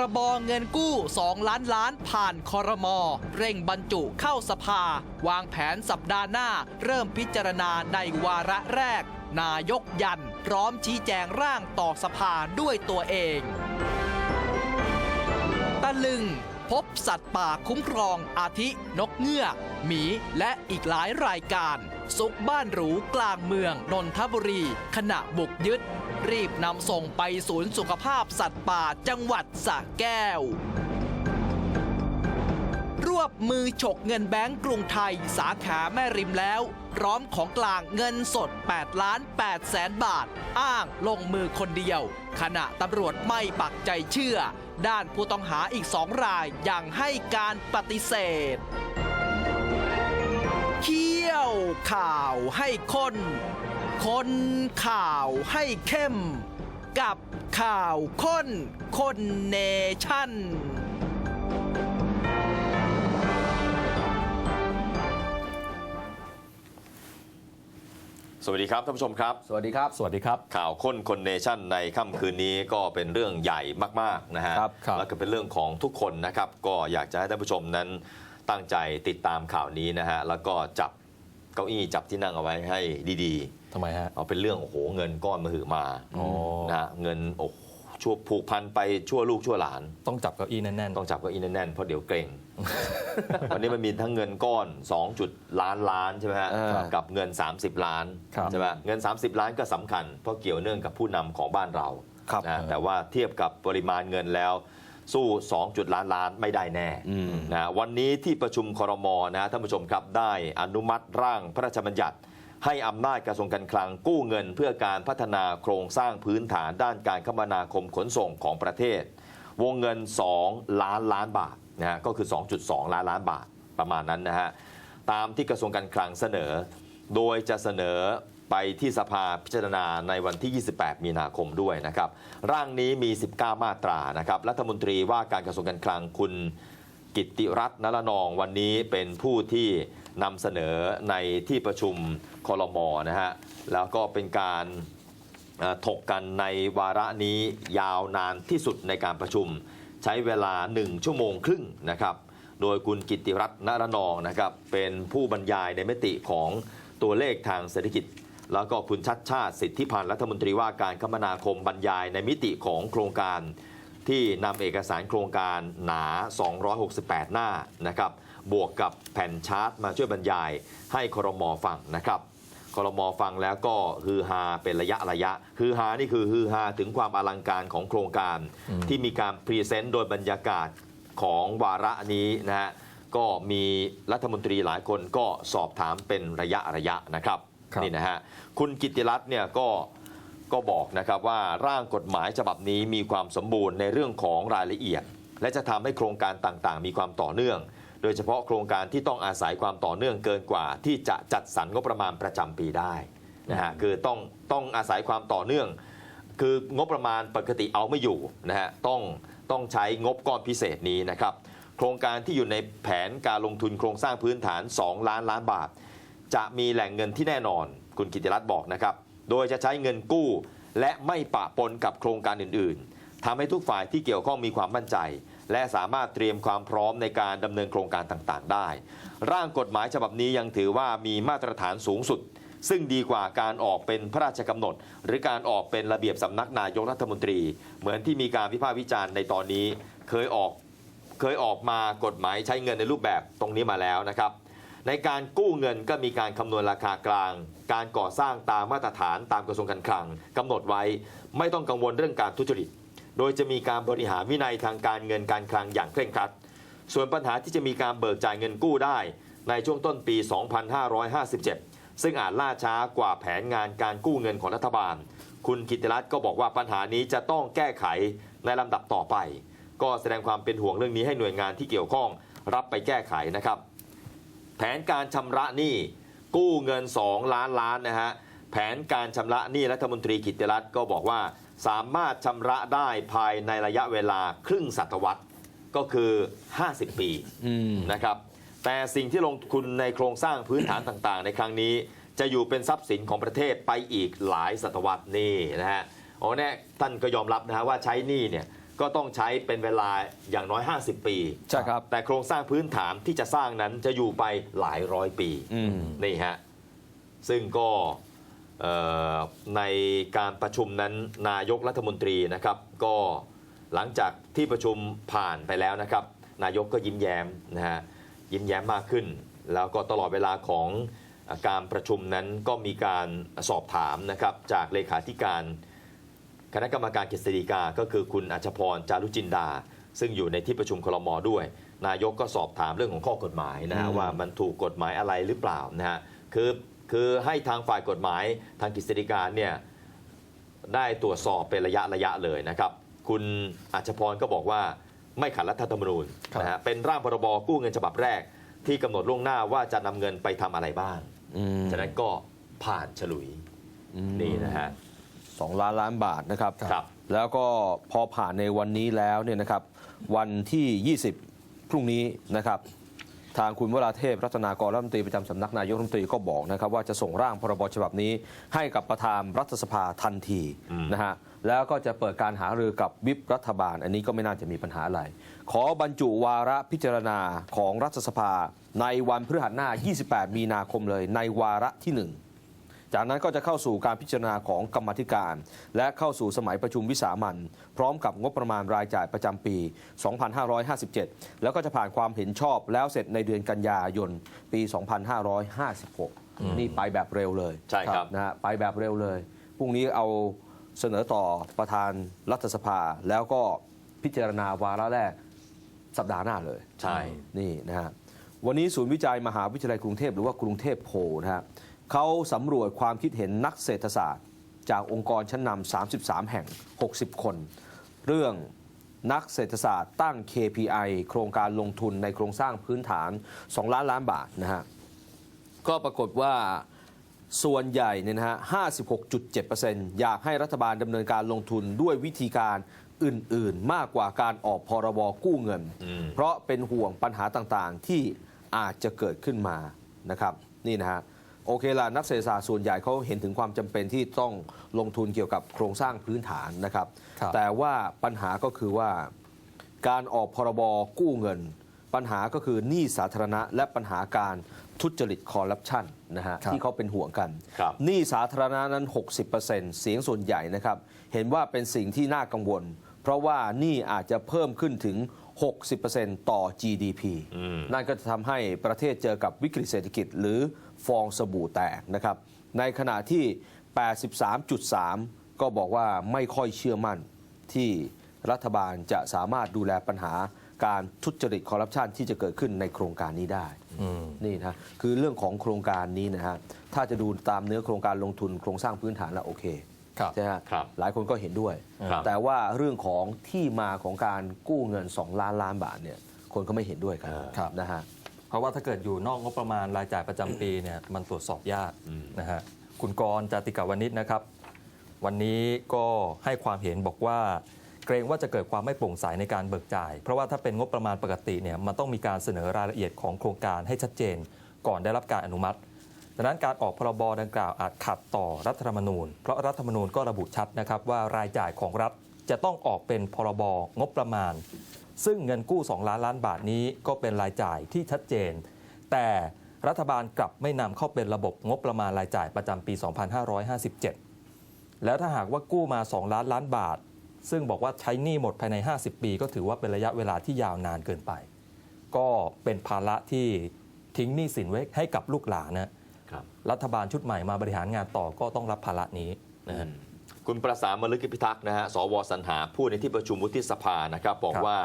รบเงินกู้ 2 ล้านล้านผ่านคอรมอเร่งบรรจุเข้าสภา วางแผนสัปดาห์หน้า เริ่มพิจารณาในวาระแรก นายกยัน พร้อมชี้แจงร่างต่อสภาด้วยตัวเอง ตะลึง พบสัตว์ป่าคุ้มครองอาทิ นกเงือกหมีและอีกหลายรายการ ซุกบ้านหรูกลางเมืองนนทบุรี ขณะบุกยึด รีบนำส่งไปศูนย์สุขภาพสัตว์ป่าจังหวัดสระแก้ว รวบมือฉกเงินแบงก์กรุงไทยสาขาแม่ริมแล้ว พร้อมของกลางเงินสด 8 ล้าน8แสนบาท อ้างลงมือคนเดียว ขณะตำรวจไม่ปักใจเชื่อ ด้านผู้ต้องหาอีกสองรายยังให้การปฏิเสธเคี่ยวข่าวให้คน คนข่าวให้เข้ม กับข่าวค้นคนเนชั่น สวัสดีครับท่านผู้ชมครับ สวัสดีครับ สวัสดีครับ ข่าวค้นคนเนชั่นในค่ำคืนนี้ก็เป็นเรื่องใหญ่มากๆนะฮะครับครับ แล้วก็เป็นเรื่องของทุกคนนะครับ ก็อยากจะให้ท่านผู้ชมนั้นตั้งใจติดตามข่าวนี้นะฮะแล้วก็จับ เก้าอี้จับที่นั่งเอาไว้ให้ดีทำไมฮะ ๆ เอาเป็นเรื่องโอ้โหเงินก้อนมาหือมาอ๋อ นะฮะเงินโอ้โหชั่วผูกพันไปชั่วลูกชั่วหลาน ต้องจับเก้าอี้แน่นต้องจับเก้าอี้แน่นๆเพราะเดี๋ยวเกรงวันนี้มันมีทั้งเงินก้อน2จุดล้านล้านใช่ไหมฮะเออกับเงิน 30 ล้านครับ ใช่ไหมเงิน 30 ล้านก็สำคัญ เพราะเกี่ยวเนื่องกับผู้นำของบ้านเราครับ นะแต่ว่าเทียบกับปริมาณเงินแล้ว สู้ 2 จุดล้านล้านไม่ได้แน่อืมนะวันนี้ที่ประชุมครมนะท่านผู้ชมครับได้อนุมัติร่างพระราชบัญญัติ ให้อำนาจกระทรวงการคลังกู้เงิน เพื่อการพัฒนาโครงสร้างพื้นฐานด้านการคมนาคมขนส่งของประเทศ วงเงิน 2 ล้านล้านบาทนะฮะก็คือ 2.2 ล้านล้านบาทประมาณนั้นนะฮะตามที่กระทรวงการคลังเสนอ โดยจะเสนอ ไปที่สภาพิจารณาในวันที่ 28 มีนาคมด้วยนะครับ ร่างนี้มี 19 มาตรานะครับ รัฐมนตรีว่าการกระทรวงการคลังคุณกิติรัตน์นรนองวันนี้เป็นผู้ที่นำเสนอในที่ประชุมคอรมอนะฮะ แล้วก็เป็นการถกกันในวาระนี้ยาวนานที่สุดในการประชุม ใช้เวลา 1 ชั่วโมงครึ่งนะครับ โดยคุณกิตติรัตน์นรนองนะครับ เป็นผู้บรรยายในมิติของตัวเลขทางเศรษฐกิจ แล้วก็คุณชัดชาติสิทธิพันธ์รัฐมนตรีว่าการคมนาคมบรรยายในมิติของโครงการที่นำเอกสารโครงการหนา 268 หน้านะครับ บวกกับแผ่นชาร์ตมาช่วยบรรยายให้ครมฟังนะครับครมฟังแล้วก็ฮือฮาเป็นระยะระยะฮือฮานี่คือฮือฮาถึงความอลังการของโครงการ ที่มีการพรีเซนต์โดยบรรยากาศของวาระนี้นะฮะก็มีรัฐมนตรีหลายคนก็สอบถามเป็นระยะระยะนะครับครับ นี่นะฮะคุณกิติรัตน์เนี่ยก็ก็บอกนะครับว่าร่างกฎหมายฉบับนี้มีความสมบูรณ์ในเรื่องของรายละเอียด และจะทำให้โครงการต่างๆ มีความต่อเนื่อง โดยเฉพาะโครงการที่ต้องอาศัยความต่อเนื่องเกินกว่า ที่จะจัดสรรงบประมาณประจำปีได้นะฮะคือต้องต้องอาศัยความต่อเนื่อง คืองบประมาณปกติเอาไม่อยู่นะฮะต้องต้องใช้งบก้อนพิเศษนี้นะครับโครงการที่อยู่ในแผนการลงทุนโครงสร้างพื้นฐาน 2 ล้านล้านบาท จะมีแหล่งเงินที่แน่นอน คุณกิติรัตน์บอกนะครับ โดยจะใช้เงินกู้ และไม่ปะปนกับโครงการอื่น ๆทำให้ทุกฝ่ายที่เกี่ยวข้องมีความมั่นใจ และสามารถเตรียมความพร้อมในการดำเนินโครงการต่าง ๆ ได้ ร่างกฎหมายฉบับนี้ยังถือว่ามีมาตรฐานสูงสุด ซึ่งดีกว่าการออกเป็นพระราชกำหนด หรือการออกเป็นระเบียบสำนักนายกรัฐมนตรี เหมือนที่มีการวิพากษ์วิจารณ์ในตอนนี้ เคยออกเคยออกมากฎหมายใช้เงินในรูปแบบตรงนี้มาแล้วนะครับ ในการกู้เงินก็มีการคำนวณราคากลาง การก่อสร้างตามมาตรฐานตามกระทรวงการคลังกำหนดไว้ ไม่ต้องกังวลเรื่องการทุจริต โดยจะมีการบริหารวินัยทางการเงินการคลังอย่างเคร่งครัด ส่วนปัญหาที่จะมีการเบิกจ่ายเงินกู้ได้ ในช่วงต้นปี 2557 ซึ่งอาจล่าช้ากว่าแผนงานการกู้เงินของรัฐบาล คุณกิตติรัตน์ก็บอกว่าปัญหานี้จะต้องแก้ไขในลำดับต่อไป ก็แสดงความเป็นห่วงเรื่องนี้ให้หน่วยงานที่เกี่ยวข้องรับไปแก้ไขนะครับ แผนการชำระหนี้กู้เงิน 2 ล้านล้านนะฮะแผนการชำระหนี้รัฐมนตรีกิตติรัตน์ก็บอกว่าสามารถชำระได้ภายในระยะเวลาครึ่งศตวรรษก็คือ 50 ปีอืมนะครับแต่สิ่งที่ลงทุนในโครงสร้างพื้นฐานต่างๆ ในครั้งนี้ จะอยู่เป็นทรัพย์สินของประเทศไปอีกหลายศตวรรษนี่นะฮะโอ้แน่ท่านก็ยอมรับนะฮะว่าใช้หนี้เนี่ย ก็ต้องใช้เป็นเวลาอย่างน้อย 50 ปี ใช่ครับ แต่โครงสร้างพื้นฐานที่จะสร้างนั้นจะอยู่ไปหลายร้อยปีอืม นี่ฮะ ซึ่งก็เอ่อในการประชุมนั้นนายกรัฐมนตรีนะครับ ก็หลังจากที่ประชุมผ่านไปแล้วนะครับ นายกก็ยิ้มแย้มนะฮะยิ้มแย้มมากขึ้น แล้วก็ตลอดเวลาของการประชุมนั้นก็มีการสอบถามนะครับจากเลขาธิการ คณะกรรมการกฤษฎีกา ก็คือคุณอัชพรจารุจินดา ซึ่งอยู่ในที่ประชุมคลมด้วย นายกก็สอบถามเรื่องของข้อกฎหมายนะฮะอืมว่ามันถูกกฎหมายอะไรหรือเปล่านะฮะคือคือให้ทางฝ่ายกฎหมายทางกฤษฎีกาเนี่ยได้ตรวจสอบเป็นระยะระยะเลยนะครับ คุณอัชพรก็บอกว่าไม่ขัดรัฐธรรมนูญครับนะฮะเป็นร่างพรบกู้เงินฉบับแรก ที่กำหนดล่วงหน้าว่าจะนำเงินไปทำอะไรบ้างอืมฉะนั้นก็ผ่านฉลุยอืมนี่นะฮะ สองล้านล้านบาทนะครับ ครับ แล้วก็พอผ่านในวันนี้แล้วเนี่ยนะครับ วันที่ 20 พรุ่งนี้นะครับ ทางคุณวราเทพรัตนากรรัฐมนตรีประจำสำนักนายกรัฐมนตรีก็บอกนะครับว่าจะส่งร่างพรบฉบับนี้ให้กับประธานรัฐสภาทันทีอืมนะฮะแล้วก็จะเปิดการหารือกับวิปรัฐบาล อันนี้ก็ไม่น่าจะมีปัญหาอะไร ขอบรรจุวาระพิจารณาของรัฐสภาในวันพฤหัสหน้า 28 มีนาคมเลย ในวาระที่หนึ่ง จากนั้นก็จะเข้าสู่การพิจารณาของกรรมาธิการ และเข้าสู่สมัยประชุมวิสามันพร้อมกับงบประมาณรายจ่ายประจำปี 2557 แล้วก็จะผ่านความเห็นชอบแล้วเสร็จในเดือนกันยายนปี 2556 นี่ไปแบบเร็วเลยใช่ครับนะฮะไปแบบเร็วเลยพรุ่งนี้เอาเสนอต่อประธานรัฐสภาแล้วก็พิจารณาวาระแรกสัปดาห์หน้าเลย ใช่ นี่นะฮะ วันนี้ศูนย์วิจัยมหาวิทยาลัยกรุงเทพหรือว่ากรุงเทพโพลนะฮะ เขาสำรวจความคิดเห็นนักเศรษฐศาสตร์ จากองค์กรชั้นนำ 33 แห่ง 60 คน เรื่องนักเศรษฐศาสตร์ตั้ง KPI โครงการลงทุนในโครงสร้างพื้นฐาน 2 ล้านล้านบาทนะฮะ ก็ปรากฏว่าส่วนใหญ่เนี่ยนะฮะ 56.7%อยากให้รัฐบาลดำเนินการลงทุนด้วยวิธีการอื่น ๆ มากกว่าการออกพรบกู้เงินอืมเพราะเป็นห่วงปัญหาต่าง ๆ ที่อาจจะเกิดขึ้นมานะครับ นี่นะฮะ โอเคละนักเศรษฐศาสตร์ส่วนใหญ่เขาเห็นถึงความจำเป็นที่ต้องลงทุนเกี่ยวกับโครงสร้างพื้นฐานนะครับครับ แต่ว่าปัญหาก็คือว่าการออกพรบกู้เงิน ปัญหาก็คือหนี้สาธารณะ และปัญหาการทุจริตคอร์รัปชันนะฮะครับที่เขาเป็นห่วงกันครับหนี้สาธารณะนั้น 60%เสียงส่วนใหญ่นะครับ เห็นว่าเป็นสิ่งที่น่ากังวล เพราะว่าหนี้อาจจะเพิ่มขึ้นถึง 60%ต่อ GDP อืมนั่นก็จะทำให้ประเทศเจอกับวิกฤตเศรษฐกิจหรือ ฟองสบู่แตกนะครับ ในขณะที่ 83.3 ก็บอกว่าไม่ค่อยเชื่อมั่นที่รัฐบาลจะสามารถดูแลปัญหาการทุจริตคอร์รัปชันที่จะเกิดขึ้นในโครงการนี้ได้อืมนี่นะคือเรื่องของโครงการนี้นะฮะถ้าจะดูตามเนื้อโครงการลงทุนโครงสร้างพื้นฐานแล้วโอเคครับใช่ไหมฮะครับหลายคนก็เห็นด้วยครับแต่ว่าเรื่องของที่มาของการกู้เงิน 2 ล้านล้านบาทเนี่ยคนก็ไม่เห็นด้วยกันครับนะฮะ เพราะว่าถ้าเกิดอยู่นอกงบประมาณรายจ่ายประจำปีเนี่ยมันตรวจสอบยากอืม นะฮะคุณกรณ์จาติกาวนิชนะครับ วันนี้ก็ให้ความเห็นบอกว่า เกรงว่าจะเกิดความไม่โปร่งใสในการเบิกจ่าย เพราะว่าถ้าเป็นงบประมาณปกติเนี่ยมันต้องมีการเสนอรายละเอียดของโครงการให้ชัดเจน ก่อนได้รับการอนุมัติดังนั้นการออกพรบดังกล่าวอาจขัดต่อรัฐธรรมนูญ เพราะรัฐธรรมนูญก็ระบุชัดนะครับว่ารายจ่ายของรัฐจะต้องออกเป็นพรบงบประมาณ ซึ่งเงินกู้ 2 ล้านล้านบาทนี้ก็เป็นรายจ่ายที่ชัดเจน แต่รัฐบาลกลับไม่นำเข้าเป็นระบบงบประมาณรายจ่ายประจำปี 2557 แล้วถ้าหากว่ากู้มา 2 ล้านล้านบาท ซึ่งบอกว่าใช้หนี้หมดภายใน 50 ปี ก็ถือว่าเป็นระยะเวลาที่ยาวนานเกินไป ก็เป็นภาระที่ทิ้งหนี้สินไว้ให้กับลูกหลานนะครับรัฐบาลชุดใหม่มาบริหารงานต่อก็ต้องรับภาระนี้นะฮะ คุณประสานมฤกิจพิทักษ์นะฮะ สวสรรหาพูดในที่ประชุมวุฒิสภานะครับ บอกครับว่า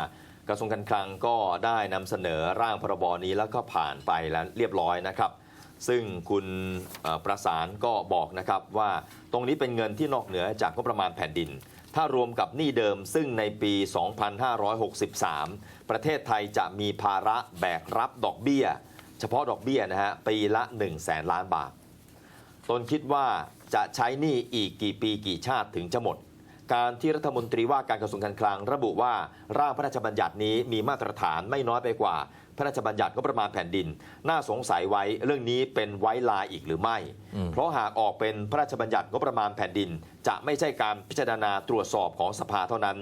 กระทรวงการคลังก็ได้นำเสนอร่างพรบนี้แล้วก็ผ่านไปแล้วเรียบร้อยนะครับ ซึ่งคุณเอ่อประสานก็บอกนะครับว่าตรงนี้เป็นเงินที่นอกเหนือจากงบประมาณแผ่นดิน ถ้ารวมกับหนี้เดิมซึ่งในปี 2563 ประเทศไทยจะมีภาระแบกรับดอกเบี้ย เฉพาะดอกเบี้ยนะฮะปีละ 1 0 0 0 0แสนล้านบาท ตนคิดว่าจะใช้หนี้อีกกี่ปีกี่ชาติถึงจะหมด การที่รัฐมนตรีว่าการกระทรวงการคลัง ระบุว่าร่างพระราชบัญญัตินี้มีมาตรฐานไม่น้อยไปกว่า พระราชบัญญัติงบประมาณแผ่นดิน น่าสงสัยไว้เรื่องนี้เป็นไว้ลาอีกหรือไม่อืมเพราะหากออกเป็นพระราชบัญญัติงบประมาณแผ่นดิน จะไม่ใช่การพิจารณาตรวจสอบของสภาเท่านั้น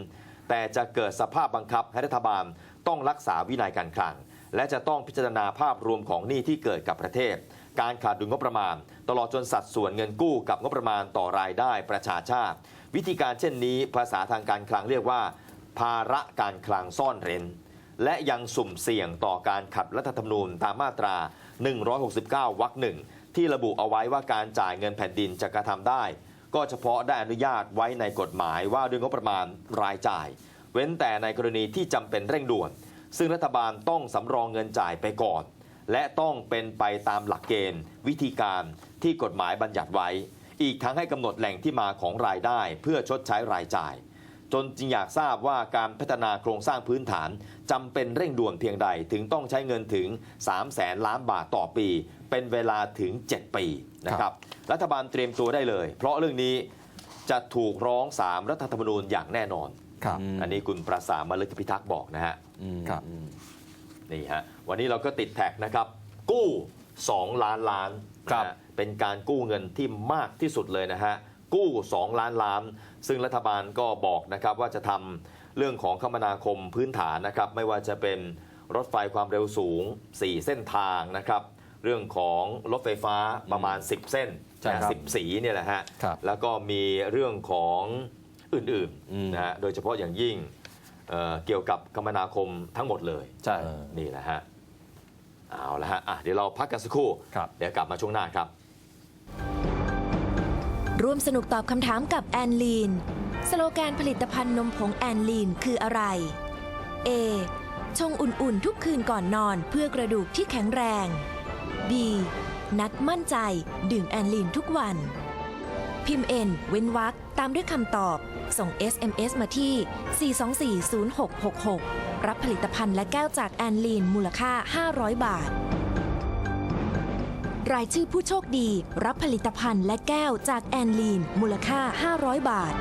แต่จะเกิดสภาพบังคับให้รัฐบาลต้องรักษาวินัยการคลังและจะต้องพิจารณาภาพรวมของหนี้ที่เกิดกับประเทศ การขาดดุลงบประมาณ ตลอดจนสัดส่วนเงินกู้กับงบประมาณต่อรายได้ประชาชาติ วิธีการเช่นนี้ภาษาทางการคลังเรียกว่า ภาระการคลังซ่อนเร้น และยังสุ่มเสี่ยงต่อการขัดรัฐธรรมนูญตามมาตรา 169 วรรคหนึ่งที่ระบุเอาไว้ว่าการจ่ายเงินแผ่นดินจะกระทำได้ ก็เฉพาะได้อนุญาตไว้ในกฎหมายว่าด้วยงบประมาณรายจ่าย เว้นแต่ในกรณีที่จำเป็นเร่งด่วน ซึ่งรัฐบาลต้องสำรองเงินจ่ายไปก่อน และต้องเป็นไปตามหลักเกณฑ์ วิธีการที่กฎหมายบัญญัติไว้ อีกทั้งให้กำหนดแหล่งที่มาของรายได้ เพื่อชดใช้รายจ่าย จนจึงอยากทราบว่าการพัฒนาโครงสร้างพื้นฐานจำเป็นเร่งด่วนเพียงใดถึงต้องใช้เงินถึง 3 0 0แสนล้านบาทต่อปี เป็นเวลาถึง 7 ปีนะครับรัฐบาลเตรียมตัวได้เลย เพราะเรื่องนี้จะถูกร้องสามรัฐธรรมนูญอย่างแน่นอน ครับอืมอันนี้คุณประสานมฤคพิทักษ์บอกนะฮะอืมครับอืมนี่ฮะ วันนี้เราก็ติดแท็กนะครับ กู้ 2 ล้านล้านครับนะฮะเป็นการกู้เงินที่มากที่สุดเลยนะฮะกู้ 2 ล้านล้าน ซึ่งรัฐบาลก็บอกนะครับว่าจะทำเรื่องของคมนาคมพื้นฐานนะครับ ไม่ว่าจะเป็นรถไฟความเร็วสูง 4 เส้นทางนะครับ เรื่องของรถไฟฟ้าประมาณ 10 เส้นใช่ครับสิบสีเนี่ยแหละฮะครับ แล้วก็มีเรื่องของอื่นอืมๆนะฮะโดยเฉพาะอย่างยิ่งเอ่อเกี่ยวกับคมนาคมทั้งหมดเลย ใช่เออนี่แหละฮะ เอาละฮะอะเดี๋ยวเราพักกันสักครู่ ครับ เดี๋ยวกลับมาช่วงหน้าครับ ร่วมสนุกตอบคำถามกับแอนลีน สโลแกนผลิตภัณฑ์นมผงแอนลีนคืออะไร A ชงอุ่นๆ ทุกคืนก่อนนอนเพื่อกระดูกที่แข็งแรง B นัดมั่นใจ ดื่มแอนลีนทุกวัน พิมพ์ N เว้นวรรค ตามด้วยคำตอบ ส่ง SMS มาที่ 4240666 รับผลิตภัณฑ์และแก้วจากแอนลีน มูลค่า 500 บาท รายชื่อผู้โชคดี รับผลิตภัณฑ์และแก้วจากแอนลีน มูลค่า 500 บาท